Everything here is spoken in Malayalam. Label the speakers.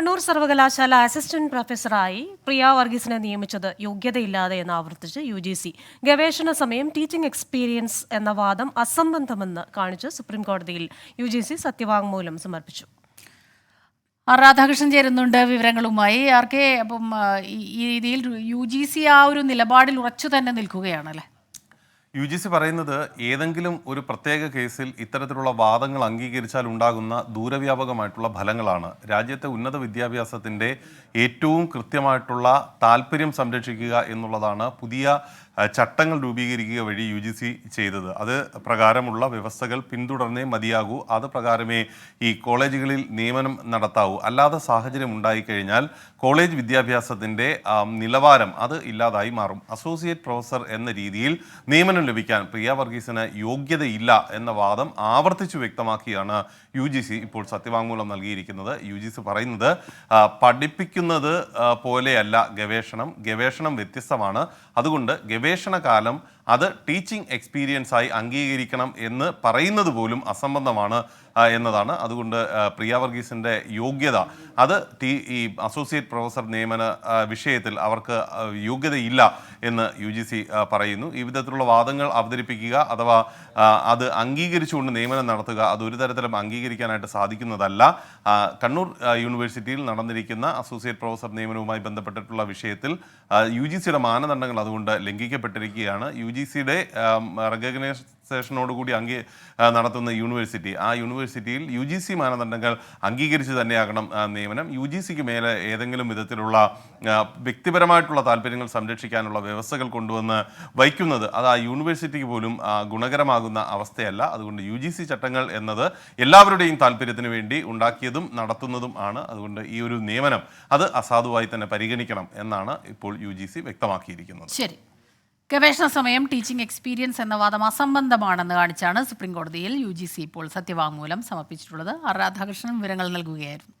Speaker 1: കണ്ണൂർ സർവകലാശാല അസിസ്റ്റന്റ് പ്രൊഫസറായി പ്രിയ വർഗീസിനെ നിയമിച്ചത് യോഗ്യതയില്ലാതെ എന്ന് ആവർത്തിച്ച് യു ജി സി ഗവേഷണ സമയം ടീച്ചിംഗ് എക്സ്പീരിയൻസ് എന്ന വാദം അസംബന്ധമെന്ന് കാണിച്ച് സുപ്രീം കോടതിയിൽ യു ജി സി സത്യവാങ്മൂലം സമർപ്പിച്ചു.
Speaker 2: രാധാകൃഷ്ണൻ ചേരുന്നുണ്ട് വിവരങ്ങളുമായി. ആർ കെ അപ്പം ഈ രീതിയിൽ യു ജി സി ആ ഒരു നിലപാടിൽ ഉറച്ചു തന്നെ നിൽക്കുകയാണല്ലേ?
Speaker 3: യു ജി സി പറയുന്നത് ഏതെങ്കിലും ഒരു പ്രത്യേക കേസിൽ ഇത്തരത്തിലുള്ള വാദങ്ങൾ അംഗീകരിച്ചാൽ ഉണ്ടാകുന്ന ദൂരവ്യാപകമായിട്ടുള്ള ഫലങ്ങളാണ്. രാജ്യത്തെ ഉന്നത വിദ്യാഭ്യാസത്തിന്റെ ഏറ്റവും കൃത്യമായിട്ടുള്ള താല്പര്യം സംരക്ഷിക്കുക എന്നുള്ളതാണ് പുതിയ ചട്ടങ്ങൾ രൂപീകരിക്കുക വഴി യു ജി സി ചെയ്തത്. അത് പ്രകാരമുള്ള വ്യവസ്ഥകൾ പിന്തുടർന്നേ മതിയാകൂ. അത് പ്രകാരമേ ഈ കോളേജുകളിൽ നിയമനം നടത്താവൂ. അല്ലാതെ സാഹചര്യം ഉണ്ടായിക്കഴിഞ്ഞാൽ കോളേജ് വിദ്യാഭ്യാസത്തിന്റെ നിലവാരം അത് ഇല്ലാതായി മാറും. അസോസിയേറ്റ് പ്രൊഫസർ എന്ന രീതിയിൽ നിയമനം ലഭിക്കാൻ പ്രിയ വർഗീസിന് യോഗ്യതയില്ല എന്ന വാദം ആവർത്തിച്ചു വ്യക്തമാക്കിയാണ് യു ജി സി ഇപ്പോൾ സത്യവാങ്മൂലം നൽകിയിരിക്കുന്നത്. യു ജി സി പറയുന്നത് പഠിപ്പിക്കുന്നത് പോലെയല്ല ഗവേഷണം. ഗവേഷണം വ്യത്യസ്തമാണ്. അതുകൊണ്ട് ഗവേഷണ കാലം അത് ടീച്ചിങ് എക്സ്പീരിയൻസ് ആയി അംഗീകരിക്കണം എന്ന് പറയുന്നത് പോലും അസംബന്ധമാണ് എന്നതാണ്. അതുകൊണ്ട് പ്രിയ വർഗീസിന്റെ യോഗ്യത. അത് ടി ഈ അസോസിയേറ്റ് പ്രൊഫസർ നിയമന വിഷയത്തിൽ അവർക്ക് യോഗ്യതയില്ല എന്ന് യു ജി സി പറയുന്നു. ഈ വിധത്തിലുള്ള വാദങ്ങൾ അവതരിപ്പിക്കുക അഥവാ അത് അംഗീകരിച്ചുകൊണ്ട് നിയമനം നടത്തുക അതൊരു തരത്തിലും അംഗീകരിക്കാനായിട്ട് സാധിക്കുന്നതല്ല. കണ്ണൂർ യൂണിവേഴ്സിറ്റിയിൽ നടന്നിരിക്കുന്ന അസോസിയേറ്റ് പ്രൊഫസർ നിയമനവുമായി ബന്ധപ്പെട്ടിട്ടുള്ള വിഷയത്തിൽ യു ജി സിയുടെ മാനദണ്ഡങ്ങൾ അതുകൊണ്ട് ലംഘിക്കപ്പെട്ടിരിക്കുകയാണ്. യു ജി സിയുടെ റെക്കഗ്നൈസേഷനോടുകൂടി അംഗീ ആ, നടത്തുന്ന യൂണിവേഴ്സിറ്റി. ആ യൂണിവേഴ്സിറ്റിയിൽ യു ജി സി മാനദണ്ഡങ്ങൾ അംഗീകരിച്ച് തന്നെയാകണം നിയമനം. യു ജി സിക്ക് മേലെ ഏതെങ്കിലും വിധത്തിലുള്ള വ്യക്തിപരമായിട്ടുള്ള താല്പര്യങ്ങൾ സംരക്ഷിക്കാനുള്ള വ്യവസ്ഥകൾ കൊണ്ടുവന്ന് വയ്ക്കുന്നത് അത് ആ യൂണിവേഴ്സിറ്റിക്ക് പോലും ഗുണകരമാകുന്ന അവസ്ഥയല്ല. അതുകൊണ്ട് യു ജി സി ചട്ടങ്ങൾ എന്നത് എല്ലാവരുടെയും താല്പര്യത്തിന് വേണ്ടി ഉണ്ടാക്കിയതും നടത്തുന്നതും ആണ്. അതുകൊണ്ട് ഈ ഒരു നിയമനം അത് അസാധുവായി തന്നെ പരിഗണിക്കണം എന്നാണ് ഇപ്പോൾ യു ജി സി വ്യക്തമാക്കിയിരിക്കുന്നത്.
Speaker 2: ശരി. ഗവേഷണ സമയം ടീച്ചിംഗ് എക്സ്പീരിയൻസ് എന്ന വാദം അസംബന്ധമാണെന്ന് കാണിച്ചാണ് സുപ്രീം കോടതിയിൽ യു ജി സി ഇപ്പോൾ സത്യവാങ്മൂലം സമർപ്പിച്ചിട്ടുള്ളത്. ആർ രാധാകൃഷ്ണൻ വിവരങ്ങൾ നൽകുകയായിരുന്നു.